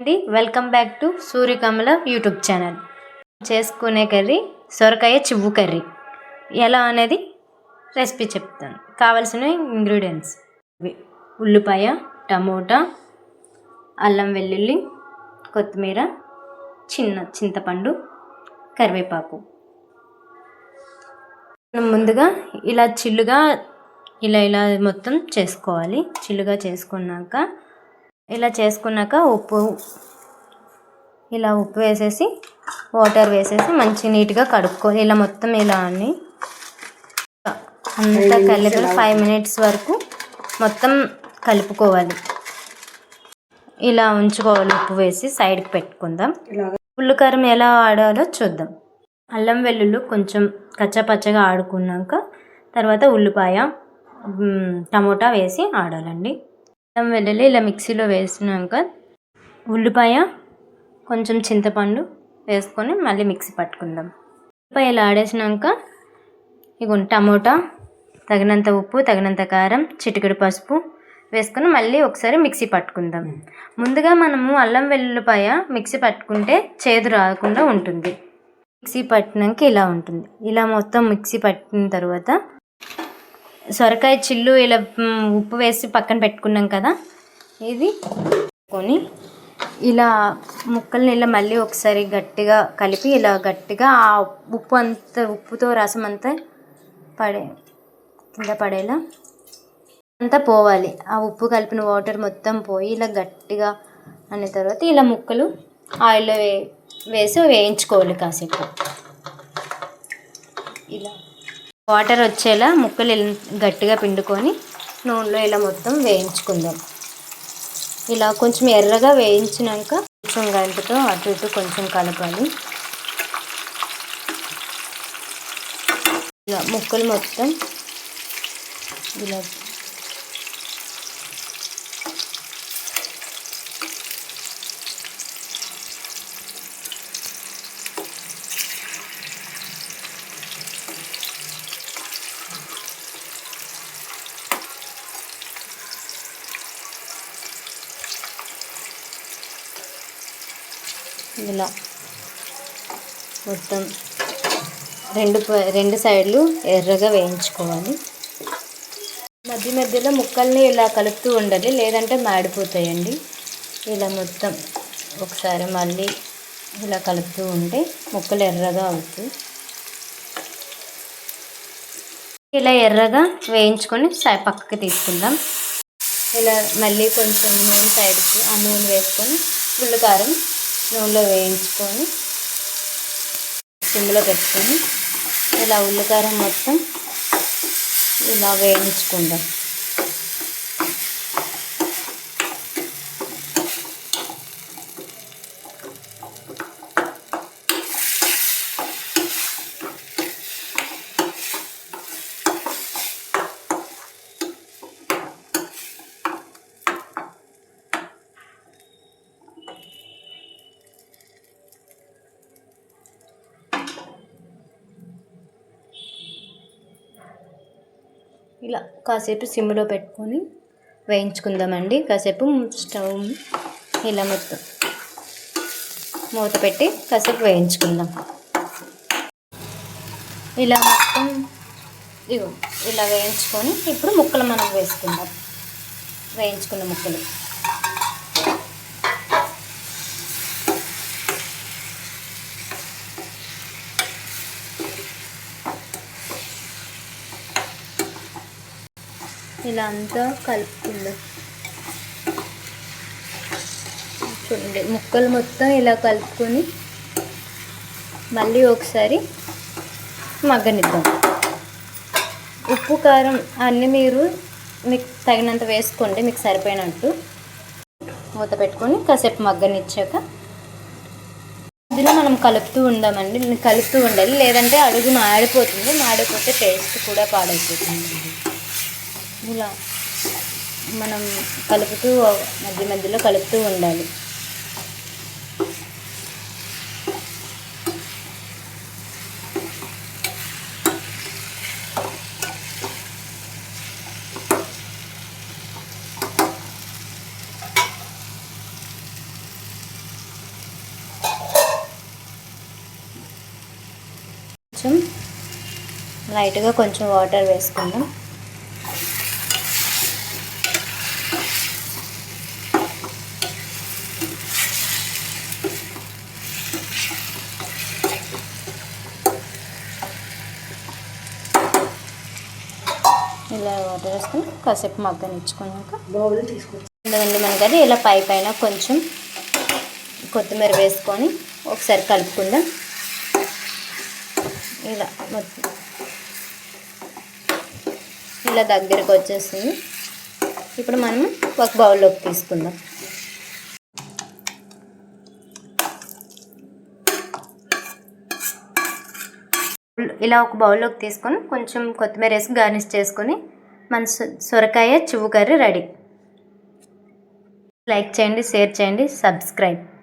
అండి welcome back to Suryakamala YouTube channel చేసుకునే curry సొరకాయ చివ్వు కర్రీ. ఎలా అనేది రెసిపీ చెప్తాను. కావలసిన ఇంగ్రీడియంట్స్ ఉల్లిపాయ టమోటా అల్లం వెల్లుల్లి కొత్తిమీర చిన్న చింతపండు కరివేపాకు. మనం ముందుగా ఇలా చిల్లుగా ఇలా ఇలా మొత్తం చేసుకోవాలి. చిల్లుగా చేసుకున్నాక ఇలా చేసుకున్నాక ఉప్పు ఇలా ఉప్పు వేసేసి వాటర్ వేసేసి మంచి నీట్గా కడుక్కోవాలి ఇలా మొత్తం ఇలా అని అంతా కలిపి ఫైవ్ మినిట్స్ వరకు మొత్తం కలుపుకోవాలి. ఇలా ఉంచుకోవాలి. ఉప్పు వేసి సైడ్కి పెట్టుకుందాం. ఉల్లికారం ఎలా ఆడాలో చూద్దాం. అల్లం వెల్లుల్లి కొంచెం కచ్చపచ్చగా ఆడుకున్నాక తర్వాత ఉల్లిపాయ టమోటా వేసి ఆడాలండి. అల్లం వెల్లుల్లి ఇలా మిక్సీలో వేసినాక ఉల్లిపాయ కొంచెం చింతపండు వేసుకొని మళ్ళీ మిక్సీ పట్టుకుందాం. ఉల్లిపాయ ఇలా ఆడేసినాక ఇగో టమోటా తగినంత ఉప్పు తగినంత కారం చిటికెడు పసుపు వేసుకొని మళ్ళీ ఒకసారి మిక్సీ పట్టుకుందాం. ముందుగా మనము అల్లం వెల్లుల్లిపాయ మిక్సీ పట్టుకుంటే చేదు రాకుండా ఉంటుంది. మిక్సీ పట్టినాక ఇలా ఉంటుంది. ఇలా మొత్తం మిక్సీ పట్టిన తర్వాత సొరకాయ చిల్లు ఇలా ఉప్పు వేసి పక్కన పెట్టుకున్నాం కదా. ఇది కొని ఇలా ముక్కల్ని ఇలా మళ్ళీ ఒకసారి గట్టిగా కలిపి ఇలా గట్టిగా ఆ ఉప్పు అంతా ఉప్పుతో రసం అంతా పడే కింద పడేలా అంతా పోవాలి. ఆ ఉప్పు కలిపిన వాటర్ మొత్తం పోయి ఇలా గట్టిగా అన్న తర్వాత ఇలా ముక్కలు ఆయిల్లో వే వేసి వేయించుకోవాలి కాసేపు. ఇలా. వాటర్ వచ్చేలా ముక్కలు గట్టిగా పిండుకొని నూనెలో ఇలా మొత్తం వేయించుకుందాం. ఇలా కొంచెం ఎర్రగా వేయించినాక కొంచెం గంటతో అటు ఇటు కొంచెం కలపాలి. ఇలా ముక్కలు మొత్తం ఇలా ఇలా మొత్తం రెండు రెండు సైడ్లు ఎర్రగా వేయించుకోవాలి. మధ్య మధ్యలో ముక్కల్ని ఇలా కలుపుతూ ఉండాలి లేదంటే మాడిపోతాయండి. ఇలా మొత్తం ఒకసారి మళ్ళీ ఇలా కలుపుతూ ఉంటే ముక్కలు ఎర్రగా అవుతాయి. ఇలా ఎర్రగా వేయించుకొని పక్కకి తీసుకుందాం. ఇలా మళ్ళీ కొంచెం నూనె సైడ్కి ఆ నూనె వేసుకొని ఉల్లికారం నూనెలో వేయించుకొని సిమ్లో పెట్టుకొని ఇలా ఉల్లికారం మొత్తం ఇలా వేయించుకుందాం. ఇలా కాసేపు సిమ్లో పెట్టుకొని వేయించుకుందామండి. కాసేపు స్టవ్ ఇలా మొత్తం మూత పెట్టి కాసేపు వేయించుకుందాం. ఇలా మొత్తం ఇగో ఇలా వేయించుకొని ఇప్పుడు ముక్కలు మనం వేసుకుందాం. వేయించుకున్న ముక్కలు. ఇలా అంతా కలుపుకుందాం. చూడండి ముక్కలు మొత్తం ఇలా కలుపుకొని మళ్ళీ ఒకసారి మగ్గనిద్దాం. ఉప్పు కారం అన్నీ మీరు మీకు తగినంత వేసుకోండి మీకు సరిపోయినట్టు. మూత పెట్టుకొని కాసేపు మగ్గనిచ్చాక ఇందులో మనం కలుపుతూ ఉందామండి. కలుపుతూ ఉండాలి లేదంటే అడుగు మాడిపోతుంది. మాడిపోతే టేస్ట్ కూడా పాడైపోతుంది. ఇలా మనం కలుపుతూ మధ్య మధ్యలో కలుపుతూ ఉండాలి. కొంచెం లైట్గా కొంచెం వాటర్ వేసుకుందాం. ఇలా వాటర్ వేసుకొని కాసేపు మగ్గనిచ్చుకున్నాక బౌల్ ఎందుకంటే మనకది ఇలా పై పైన కొంచెం కొత్తిమీర వేసుకొని ఒకసారి కలుపుకుందాం. ఇలా మొత్తం ఇలా దగ్గరికి వచ్చేస్తుంది ఇప్పుడు మనం ఒక బౌల్లోకి తీసుకుందాం. ఇలా ఒక బౌల్లోకి తీసుకొని కొంచెం కొత్తిమీర వేసి గార్నిష్ చేసుకొని మన సొ- సొరకాయ చువ్వు కర్రీ రెడీ. లైక్ చేయండి షేర్ చేయండి సబ్స్క్రైబ్.